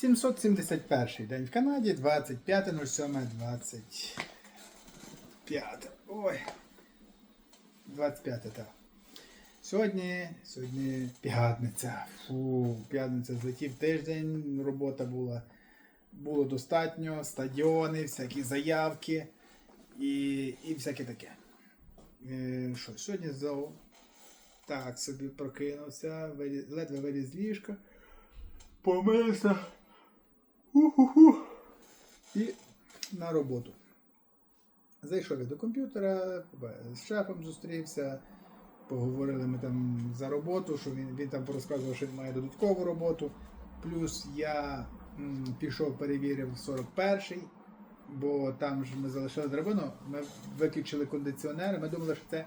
771 день в Канаді, 25.07.25. Ой. 25, так. Сьогодні, сьогодні п'ятниця. Фу, п'ятниця злетів тиждень, робота була. Було достатньо, стадіони, всякі заявки і, і всяке таке. Е, що, сьогодні знову так собі прокинувся, ледве виліз ліжка, помився. Ху-ху-ху. І на роботу. Зайшов я до комп'ютера, з шефом зустрівся, поговорили ми там за роботу, що він, він там порозказував, що він має додаткову роботу. Плюс я м, пішов, перевірив 41-й, бо там ж ми залишили драбину, ми виключили кондиціонери, ми думали, що це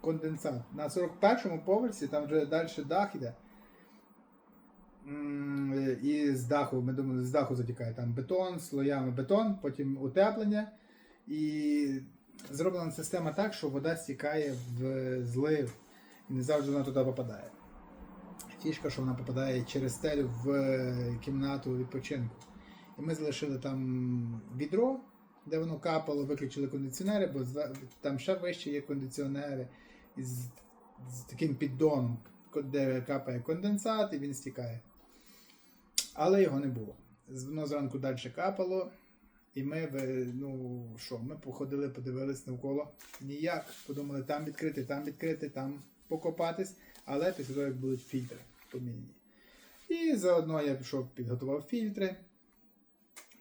конденсат. На 41-му поверсі, там вже далі дах іде. І з даху, ми думали, з даху затікає там бетон, слоями бетон, потім утеплення. І зроблена система так, що вода стікає в злив і не завжди вона туди попадає. Фішка, що вона попадає через стелю в кімнату відпочинку. І ми залишили там відро, де воно капало, виключили кондиціонери, бо там ще вище є кондиціонери із з таким піддоном, де капає конденсат і він стікає. Але його не було. Воно зранку далі капало. І ми, ну що, ми походили, подивились навколо. Ніяк. Подумали, там відкрити, там відкрити, там покопатись. Але після того, як будуть фільтри поміняні. І заодно я пішов, підготував фільтри.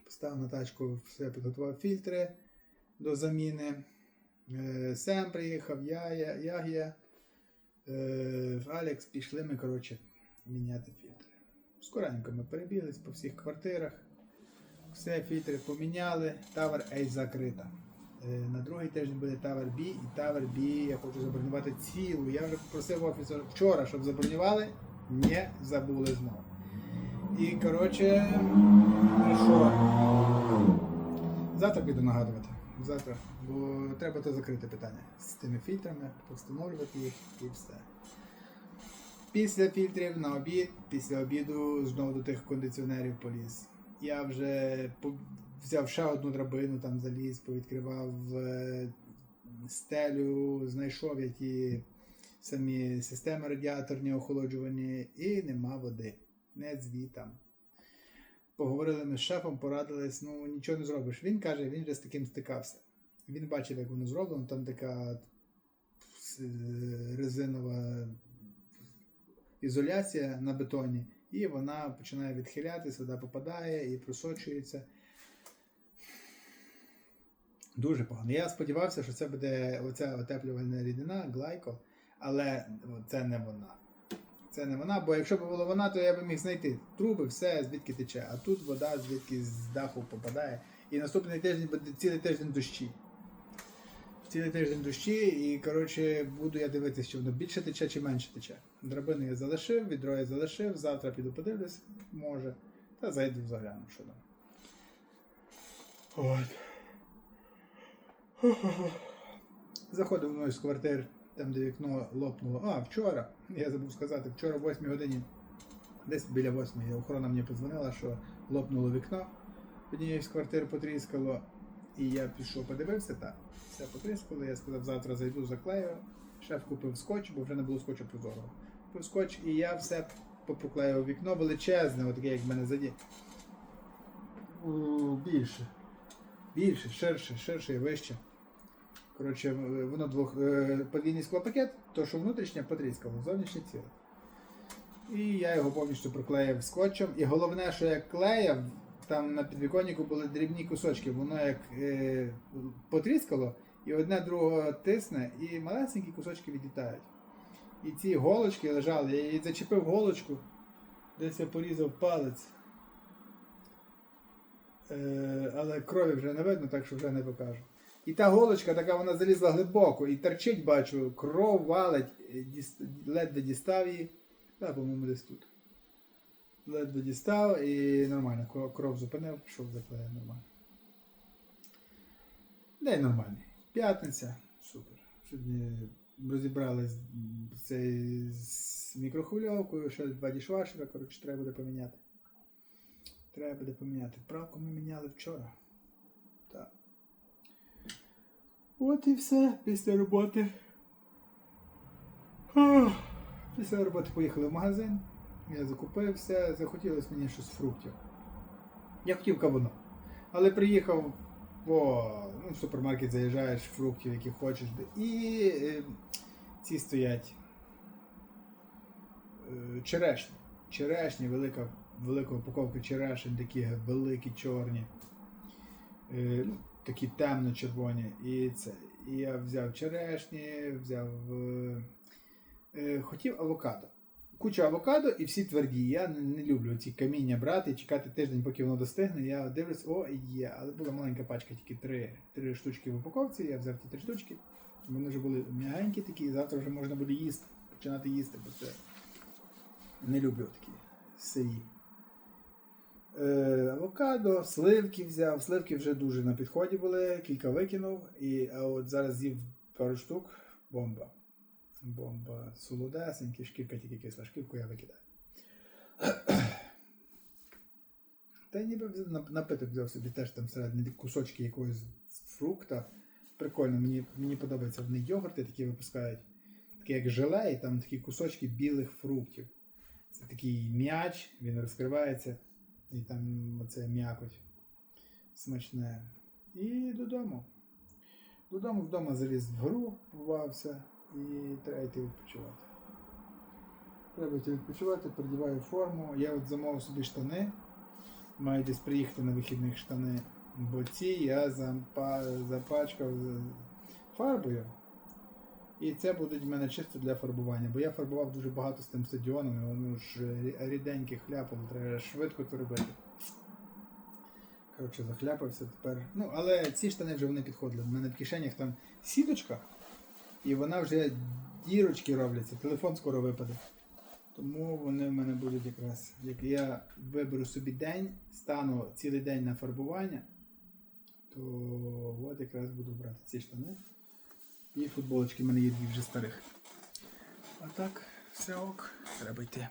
Поставив на тачку, все підготував фільтри до заміни. Е, Сем приїхав, я, я, Ягія, е, Алекс, пішли ми, коротше, міняти фільтри. Скоренько ми перебіглись по всіх квартирах. Все, фільтри поміняли, Tower A закрита. Е, На другий тиждень буде Tower B і Tower B я хочу забронювати цілу. Я вже попросив офісу вчора, щоб забронювали. Не забули знову. І коротше, ну що, завтра піду нагадувати. Завтра, бо треба то закрити питання з тими фільтрами, встановлювати їх і все. Після фільтрів на обід, після обіду знову до тих кондиціонерів поліз. Я вже взяв ще одну драбину, там заліз, повідкривав е, стелю, знайшов я ті самі системи радіаторні охолоджувані і нема води. Не звітам. Поговорили ми з шефом, порадились, ну нічого не зробиш. Він каже, він вже з таким стикався. Він бачив, як воно зроблено, там така е, резинова ізоляція на бетоні, і вона починає відхилятися, вода попадає і просочується. Дуже погано. Я сподівався, що це буде оця отеплювальна рідина, глайко, але це не вона. Це не вона, бо якщо б була вона, то я б міг знайти труби, все, звідки тече. А тут вода звідки з даху попадає. І наступний тиждень буде цілий тиждень дощі. Цілий тиждень дощі, і коротше буду я дивитися, чи воно більше тече чи менше тече. Драбину я залишив, відро я залишив, завтра піду подивлюсь, може. Та зайду загляну, що там. От. Заходив мною з квартир, там де вікно лопнуло. А, вчора. Я забув сказати, вчора в 8 годині, десь біля 8 охорона мені подзвонила, що лопнуло вікно. Однієї з квартир потріскало. І я пішов, подивився, так. Все потріскало. Я сказав, завтра зайду, заклею. Шеф купив скотч, бо вже не було скотчу прозорого. Купив скотч, і я все поклеїв вікно величезне, отаке, як в мене заді. Більше. Більше, ширше, ширше і вище. Коротше, воно двох е, подвійний склопакет, то що внутрішнє потріскало, зовнішнє ціле. І я його повністю проклеїв скотчем. І головне, що я клеїв, там на підвіконнику були дрібні кусочки, воно як е, потріскало, і одне другого тисне, і малесенькі кусочки відлітають. І ці голочки лежали, я її зачепив голочку, десь я порізав палець. Е, але крові вже не видно, так що вже не покажу. І та голочка така вона залізла глибоко і торчить, бачу, кров валить, е, ледве дістав її. Та, по-моєму, десь тут. Ледве дістав і нормально. Кров- зупинив, пішов заклеїв нормально. День нормальний. П'ятниця. Супер. Сьогодні розібрали з, з мікрохвильовкою, ще два дішвашера, коротше, треба буде поміняти. Треба буде поміняти. Правку ми міняли вчора. Так. От і все після роботи. Після роботи поїхали в магазин. Я закупився, захотілося мені щось фруктів. Я хотів кавуну. Але приїхав, бо ну, в супермаркет заїжджаєш, фруктів, які хочеш. І е, ці стоять е, черешні. Черешні, велика, велика упаковка черешень, такі великі, чорні, е, ну, такі темно-червоні. І це. І я взяв черешні, взяв. Е, е, хотів авокадо. Куча авокадо і всі тверді. Я не, люблю ці каміння брати чекати тиждень, поки воно достигне. Я дивлюсь, о, є. Але була маленька пачка, тільки три, три штучки в упаковці. Я взяв ті три штучки. Вони вже були м'ягенькі такі, і завтра вже можна буде їсти, починати їсти, бо це не люблю такі сирі. Е, авокадо, сливки взяв. Сливки вже дуже на підході були, кілька викинув. І, а от зараз з'їв пару штук, бомба. Бомба солодесенькі, шкірка тільки кисла, шкірку я викидаю. Та й ніби напиток взяв собі теж там всередині кусочки якогось фрукта. Прикольно, мені, мені подобається. Вони йогурти такі випускають, такі як желе, і там такі кусочки білих фруктів. Це такий м'яч, він розкривається, і там оце м'якоть смачне. І додому. Додому вдома заліз в гру, побавився і треба йти відпочивати. Треба йти відпочивати, передіваю форму. Я от замовив собі штани. Маю десь приїхати на вихідних штани. Бо ці я запачкав фарбою. І це будуть в мене чисто для фарбування. Бо я фарбував дуже багато з тим стадіоном, і воно ж рі- ріденьке хляпало, треба швидко це робити. Коротше, захляпався тепер. Ну, але ці штани вже вони підходили. У мене в кишенях там сіточка, і вона вже дірочки робляться, телефон скоро випаде. Тому вони в мене будуть якраз. Як я виберу собі день, стану цілий день на фарбування, то от якраз буду брати ці штани. І футболочки в мене є дві вже старих. А так, все ок, треба йти.